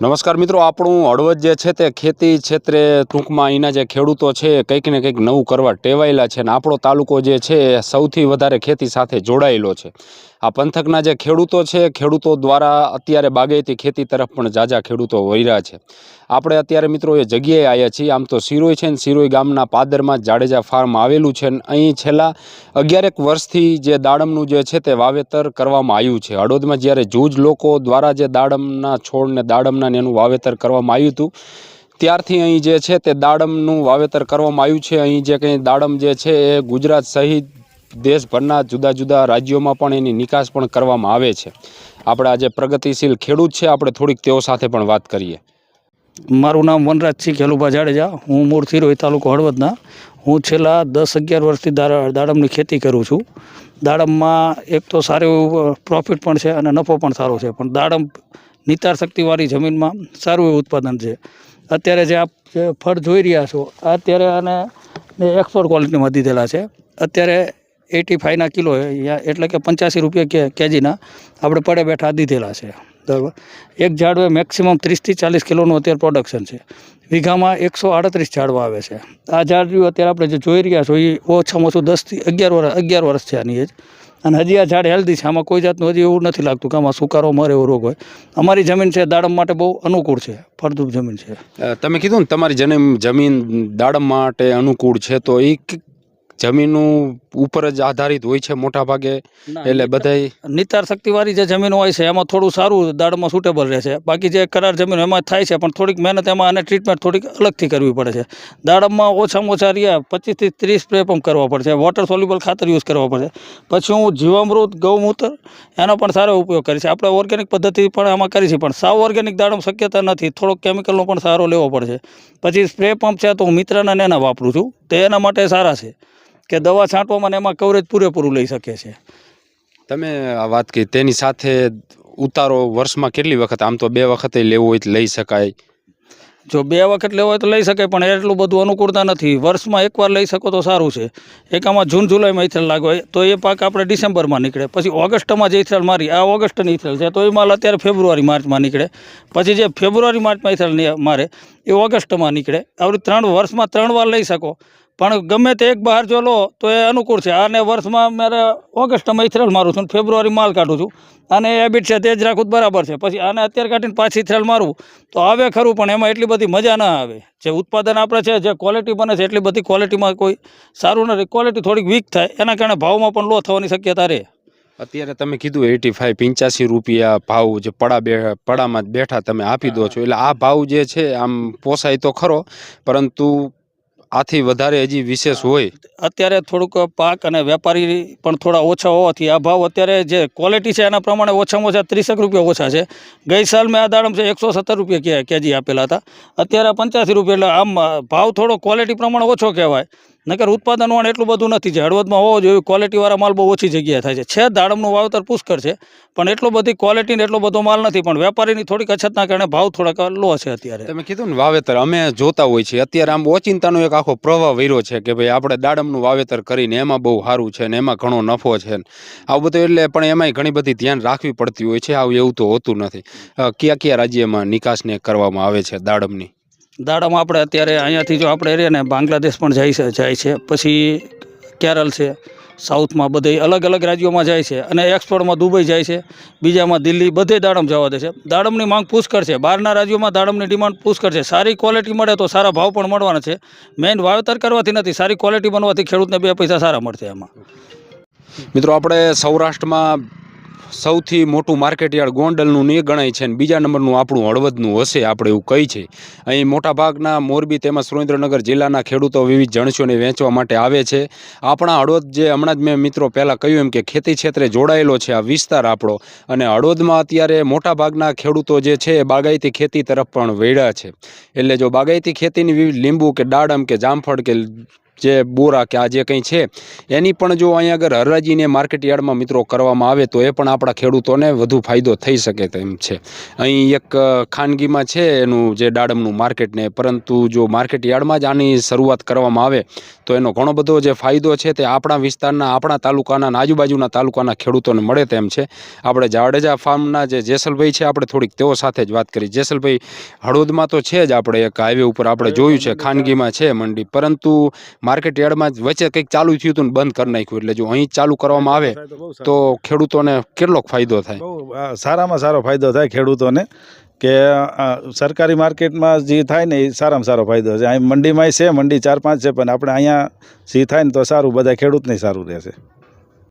નમસ્કાર મિત્રો, આપણું હળવદ જે છે તે ખેતી ક્ષેત્રે ટૂંકમાં અહીંના જે ખેડૂતો છે કંઈક ને કંઈક નવું કરવા ટેવાયેલા છે અને આપણો તાલુકો જે છે એ સૌથી વધારે ખેતી સાથે જોડાયેલો છે. આ પંથકના જે ખેડૂતો છે ખેડૂતો દ્વારા અત્યારે બાગાયતી ખેતી તરફ પણ ઝાઝા ખેડૂતો વળ્યા છે. આપણે અત્યારે મિત્રો એ જગ્યાએ આવ્યા છીએ, આમ તો સિરોઈ છે ને સિરોઈ ગામના પાદરમાં જાડેજા ફાર્મ આવેલું છે ને અહીં છેલ્લા અગિયારેક વર્ષથી જે દાડમનું જે છે તે વાવેતર કરવામાં આવ્યું છે. હળવદમાં જ્યારે જૂજ લોકો દ્વારા જે દાડમના છોડને દાડમના ને એનું વાવેતર કરવામાં આવ્યું હતું. ત્યારથી અહીં જે છે તે દાડમનું વાવેતર કરવામાં આવ્યું છે. અહીં જે કંઈ દાડમ જે છે એ ગુજરાત સહિત દેશભરના જુદા જુદા રાજ્યોમાં પણ એની નિકાસ પણ કરવામાં આવે છે. આપણા જે પ્રગતિશીલ ખેડૂત છે, આપણે થોડીક તેઓ સાથે પણ વાત કરીએ. મારું નામ વનરાજસિંહ ખેલુભા જાડેજા. હું મૂળ સિરોઈ તાલુકો હળવદના. હું છેલ્લા દસ અગિયાર વર્ષથી દાડમની ખેતી કરું છું. દાડમમાં એક તો સારું પ્રોફિટ પણ છે અને નફો પણ સારો છે. પણ દાડમ નિતાર શક્તિવાળી જમીનમાં સારું એવું ઉત્પાદન છે. અત્યારે જે આપ ફળ જોઈ રહ્યા છો, અત્યારે આને એક્સપોર્ટ ક્વોલિટીમાં દીધેલા છે. અત્યારે એટી ફાઈવના કિલો એટલે કે પંચ્યાસી રૂપિયા કે, કેજીના આપણે પડે બેઠા દીધેલા છે. બરાબર? એક ઝાડવે મેક્સિમમ ત્રીસથી ચાલીસ કિલોનું અત્યારે પ્રોડક્શન છે. વીઘામાં એકસો આડત્રીસ ઝાડવા આવે છે. આ ઝાડ રહ્યું અત્યારે આપણે જે જોઈ રહ્યા છો એ ઓછામાં ઓછું દસથી અગિયાર વર્ષ અગિયાર વર્ષ છે આની એજ અને હજી આ ઝાડ હેલ્ધી છે. આમાં કોઈ જાતનું હજી એવું નથી લાગતું કે આમાં સુકારો, મરે એવો રોગ હોય. અમારી જમીન છે, દાડમ માટે બહુ અનુકૂળ છે. ફળદ્રુપ જમીન છે. તમે કીધું ને તમારી જમીન જમીન દાડમ માટે અનુકૂળ છે, તો એ જમીનનું ઉપર જ આધારિત હોય છે મોટા ભાગે એટલે બધાય નિતાર શક્તિવાળી જે જમીન હોય છે એમાં થોડું સારું દાડમાં સુટેબલ રહે છે. બાકી જે કરાર જમીન એમાં થાય છે પણ થોડીક મહેનત એમાં અને ટ્રીટમેન્ટ થોડીક અલગથી કરવી પડે છે. દાડમમાં ઓછામાં ઓછા રહ્યા પચીસથી ત્રીસ સ્પ્રે પંપ કરવા પડશે. વોટર સોલ્યુબલ ખાતર યુઝ કરવા પડશે. પછી હું જીવામૃત ગૌમૂત્ર એનો પણ સારો ઉપયોગ કરીશ. આપણે ઓર્ગેનિક પદ્ધતિ પણ આમાં કરી છે પણ સાવ ઓર્ગેનિક દાડમ શક્યતા નથી. થોડોક કેમિકલનો પણ સારો લેવો પડશે. પછી સ્પ્રે પંપ છે તો હું મિત્રના એના વાપરું છું. તે એના માટે સારા છે. કે દવા છાંટવામાં એમાં કવરેજ પૂરેપૂરું લઈ શકે છે. તમે આ વાત કહી તેની સાથે ઉતારો વર્ષમાં કેટલી વખત? આમ તો બે વખતે લેવો હોય તો લઈ શકાય. જો બે વખત લેવો હોય તો લઈ શકાય પણ એટલું બધું અનુકૂળતા નથી. વર્ષમાં એકવાર લઈ શકો તો સારું છે. એક આમાં જૂન જુલાઈમાં ઇથેલ લાગે તો એ પાક આપણે ડિસેમ્બરમાં નીકળે. પછી ઓગસ્ટમાં જે ઇથેલ મારી આ ઓગસ્ટની ઇથેલ છે તો એ માલ અત્યારે ફેબ્રુઆરી માર્ચમાં નીકળે. પછી જે ફેબ્રુઆરી માર્ચમાં ઇથેલ મારે એ ઓગસ્ટમાં નીકળે. આવી ત્રણ વર્ષમાં ત્રણ વાર લઈ શકો. પણ ગમે તે એક બહાર જો લો તો એ અનુકૂળ છે. આને વર્ષમાં મારે ઓગસ્ટમાં ઇથરેલ મારું છું અને ફેબ્રુઆરી માલ કાઢું છું. અને હેબિટ છે તે જ રાખું જ બરાબર છે. પછી આને અત્યારે કાઢીને પાછી ઇથરેલ મારું તો આવે ખરું પણ એમાં એટલી બધી મજા ના આવે. જે ઉત્પાદન આપણે છે જે ક્વોલિટી બને છે એટલી બધી ક્વોલિટીમાં કોઈ સારું નથી. ક્વોલિટી થોડીક વીક થાય એના કારણે ભાવમાં પણ લો થવાની શક્યતા રહે. અત્યારે તમે કીધું એટી ફાઈવ પંચ્યાસી રૂપિયા ભાવ જે પડા બે પડામાં જ બેઠા તમે આપી દો છો. એટલે આ ભાવ જે છે આમ પોસાય તો ખરો પરંતુ આથી વધારે હજી વિશેષ હોય. અત્યારે થોડુંક પાક અને વેપારી પણ થોડા ઓછા હોવાથી આ ભાવ અત્યારે જે ક્વોલિટી છે એના પ્રમાણે ઓછામાં ઓછા ત્રીસેક રૂપિયા ઓછા છે. ગઈ સાલ મેં આ દાડમ છે એકસો સત્તર રૂપિયા કે કેજી આપેલા હતા. અત્યારે પંચ્યાસી રૂપિયા એટલે આમ ભાવ થોડો ક્વોલિટી પ્રમાણે ઓછો કહેવાય. નકર ઉત્પાદન વાણ એટલું બધું નથી જે હળવદમાં હોવો જોઈએ ક્વોલિટીવાળા માલ બહુ ઓછી જગ્યાએ થાય છે. છે દાડમનું વાવતર પુષ્કળ છે, પણ એટલો બધી ક્વોલિટીને એટલો બધો માલ નથી, પણ વેપારીની થોડીક અછતના કારણે ભાવ થોડાક લો છે અત્યારે. તમે કીધું ને વાવેતર, અમે જોતા હોય છે અત્યારે આમ ઓચિંતાનો એક આખો પ્રવાહ વર્યો છે કે ભાઈ આપણે દાડમનું વાવેતર કરીને એમાં બહુ સારું છે ને એમાં ઘણો નફો છે આવું બધું એટલે પણ એમાંય ઘણી બધી ધ્યાન રાખવી પડતી હોય છે, આવું એવું તો હોતું નથી. કયા કયા રાજ્યમાં નિકાસને કરવામાં આવે છે દાડમની? દાડમ આપણે અત્યારે અહીંયાથી જો આપણે રહીએ ને બાંગ્લાદેશ પણ જાય છે જાય છે. પછી કેરળ છે, સાઉથમાં બધે અલગ અલગ રાજ્યોમાં જાય છે અને એક્સપોર્ટમાં દુબઈ જાય છે, બીજામાં દિલ્હી બધે દાડમ જવા દે છે. દાડમની માંગ પુષ્કળ છે. બહારના રાજ્યોમાં દાડમની ડિમાન્ડ પુષ્કળ છે. સારી ક્વોલિટી મળે તો સારા ભાવ પણ મળવાના છે. મેઇન વાવેતર કરવાથી નથી, સારી ક્વોલિટી બનવાથી ખેડૂતને બે પૈસા સારા મળશે એમાં. મિત્રો, આપણે સૌરાષ્ટ્રમાં સૌથી મોટું માર્કેટયાર્ડ ગોંડલનું એ ગણાય છે અને બીજા નંબરનું આપણું હળવદનું હશે, આપણે એવું કહી છે. અહીં મોટાભાગના મોરબી તેમજ સુરેન્દ્રનગર જિલ્લાના ખેડૂતો વિવિધ જણસીઓને વેચવા માટે આવે છે. આપણા હળવદ જે હમણાં જ મેં મિત્રો પહેલાં કહ્યું એમ કે ખેતી ક્ષેત્રે જોડાયેલો છે આ વિસ્તાર આપણો અને હળવદમાં અત્યારે મોટાભાગના ખેડૂતો જે છે એ બાગાયતી ખેતી તરફ પણ વેળ્યા છે. એટલે જો બાગાયતી ખેતીની વિવિધ લીંબુ કે દાડમ કે જામફળ કે જે બોરા કે આ જે કંઈ છે, એની પણ જો અહીંયા આગળ હરાજીને માર્કેટ યાર્ડમાં મિત્રો કરવામાં આવે, તો એ પણ આપણા ખેડૂતોને વધુ ફાયદો થઈ શકે તેમ છે. અહીં એક ખાનગીમાં છે એનું જે દાડમનું માર્કેટને પરંતુ જો માર્કેટ યાર્ડમાં જ આની શરૂઆત કરવામાં આવે, તો એનો ઘણો બધો જે ફાયદો છે તે આપણા વિસ્તારના, આપણા તાલુકાના આજુબાજુના તાલુકાના ખેડૂતોને મળે તેમ છે. આપણે જાડેજા ફાર્મના જે જેસલભાઈ છે, આપણે થોડીક તેઓ સાથે જ વાત કરી. જેસલભાઈ, હળવદમાં તો છે જ આપણે એક હાઈવે ઉપર આપણે જોયું છે, ખાનગીમાં છે મંડી, પરંતુ માર્કેટ યાર્ડમાં વચ્ચે કંઈક ચાલુ થયું હતું ને બંધ કરી નાખ્યું એટલે જો અહીં ચાલુ કરવામાં આવે તો ખેડૂતોને કેટલો ફાયદો થાય? સારામાં સારો ફાયદો થાય ખેડૂતોને કે સરકારી માર્કેટમાં જે થાય ને એ સારામાં સારો ફાયદો છે. અહીં મંડીમાંય છે મંડી ચાર પાંચ છે પણ આપણે અહીંયા જે થાય ને તો સારું બધા ખેડૂતને સારું રહેશે.